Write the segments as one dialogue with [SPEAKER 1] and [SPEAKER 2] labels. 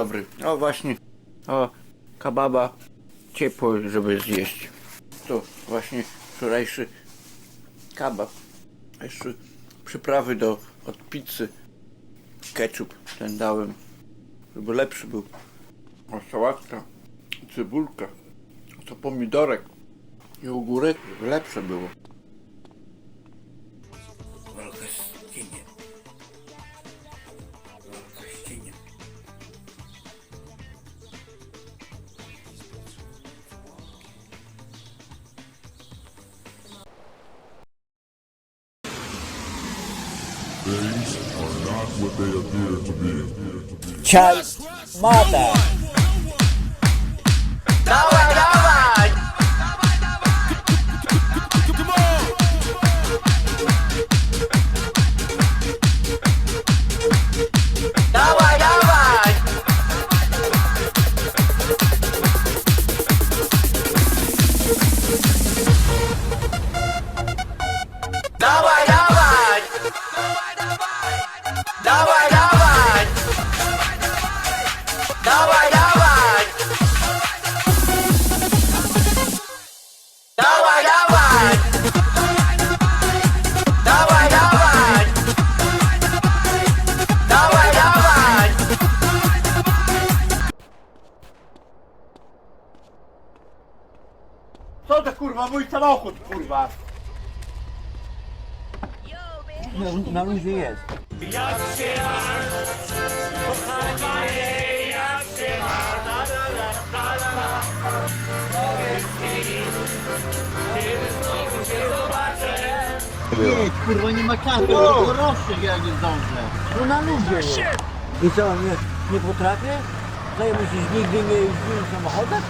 [SPEAKER 1] Dobry. O właśnie, o kababa ciepło, żeby zjeść. To właśnie wczorajszy kabab. Jeszcze przyprawy do od pizzy. Ketchup ten dałem, żeby lepszy był. O sałatka, cebulka, to pomidorek i ogórek, lepsze było.
[SPEAKER 2] Dawaj, dawaj! Dawaj, dawaj! Dawaj,
[SPEAKER 1] kurwa, mój samochód kurwa!
[SPEAKER 3] Na, na luzie jest. Nie, kurwa nie ma czasu, to rośnie ja nie zdążę. To na jest. I co, nie, nie potrafię? Ja myślisz, nigdy nie jeździłem samochodem?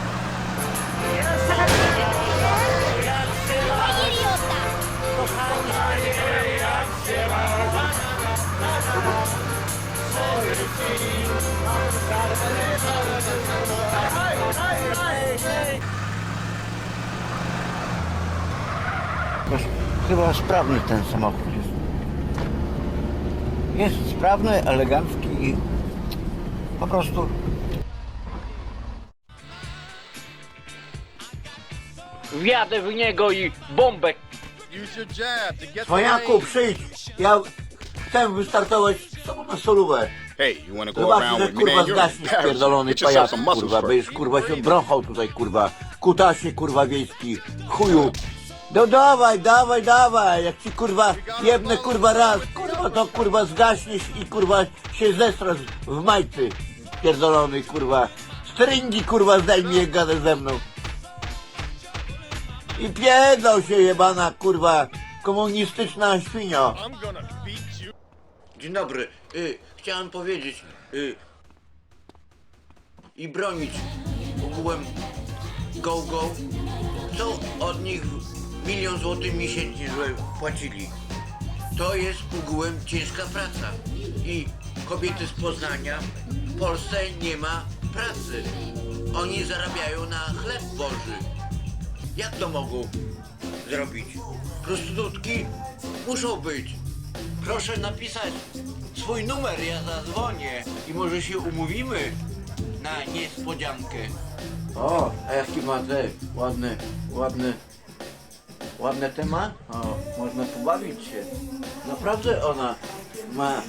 [SPEAKER 3] Chyba sprawny ten samochód jest. Jest sprawny, elegancki i po prostu
[SPEAKER 4] Wjadę w niego i bombę
[SPEAKER 5] Lane.
[SPEAKER 3] przyjdź! Ja chcę wystartować z tobą na solówę.
[SPEAKER 5] Hey, you wanna go
[SPEAKER 3] Zobaczysz,
[SPEAKER 5] around
[SPEAKER 3] że
[SPEAKER 5] with me,
[SPEAKER 3] kurwa
[SPEAKER 5] man? You're
[SPEAKER 3] zgaśniesz pierdolony
[SPEAKER 5] Get yourself
[SPEAKER 3] pajac,
[SPEAKER 5] some muscles
[SPEAKER 3] kurwa,
[SPEAKER 5] first.
[SPEAKER 3] będziesz kurwa się brąchał tutaj, kurwa. Kutasie, kurwa, wiejski, chuju. No dawaj, dawaj, dawaj, jak ci kurwa jebnę kurwa raz, kurwa to kurwa zgaśniesz i kurwa się zestrasz w majcy, pierdolony kurwa. Stringi kurwa zdejmij jak gadę ze mną. I pierdol się jebana kurwa, komunistyczna świnio.
[SPEAKER 1] Dzień dobry. Y, chciałem powiedzieć y, i bronić ogółem Go Go. Co od nich milion złotych miesięcznie że płacili? To jest ogółem ciężka praca. I kobiety z Poznania w Polsce nie ma pracy. Oni zarabiają na chleb Boży. Jak to mogą zrobić? Prostytutki muszą być. Proszę napisać swój numer, ja zadzwonię i może się umówimy na niespodziankę. O, a jaki ma te ładne, ładne, ładne te ma? O, można pobawić się. Naprawdę ona ma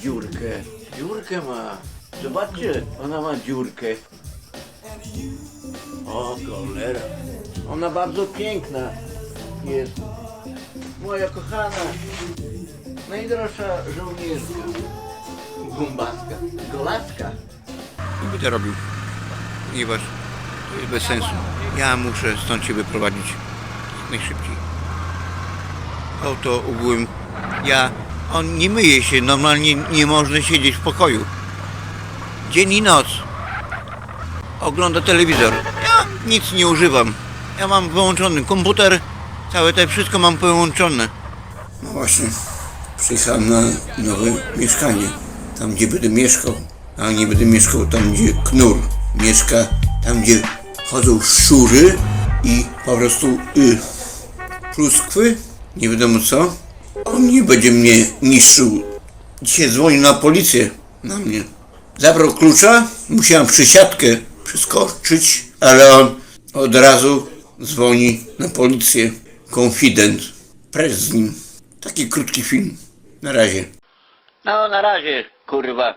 [SPEAKER 1] dziurkę. Dziurkę ma. Zobaczcie, ona ma dziurkę. O, cholera. Ona bardzo piękna jest. Moja kochana. Najdroższa żołnierzka. Gumbaska. Golacka.
[SPEAKER 6] Nie będę robił. Ponieważ to jest bez sensu. Ja muszę stąd się wyprowadzić najszybciej. Oto ogółem ja, on nie myje się, normalnie nie można siedzieć w pokoju. Dzień i noc. Ogląda telewizor. Ja nic nie używam. Ja mam wyłączony komputer, całe te wszystko mam połączone. No właśnie, przyjechałem na nowe mieszkanie, tam gdzie będę mieszkał, a nie będę mieszkał tam gdzie knur mieszka, tam gdzie chodzą szczury i po prostu y, pluskwy, nie wiadomo co. On nie będzie mnie niszczył. Dzisiaj dzwoni na policję na mnie.
[SPEAKER 1] Zabrał klucza, musiałem przysiadkę przeskoczyć, ale on od razu dzwoni na policję. Konfident. Precz z nim. Taki krótki film. Na razie.
[SPEAKER 7] No na razie, kurwa.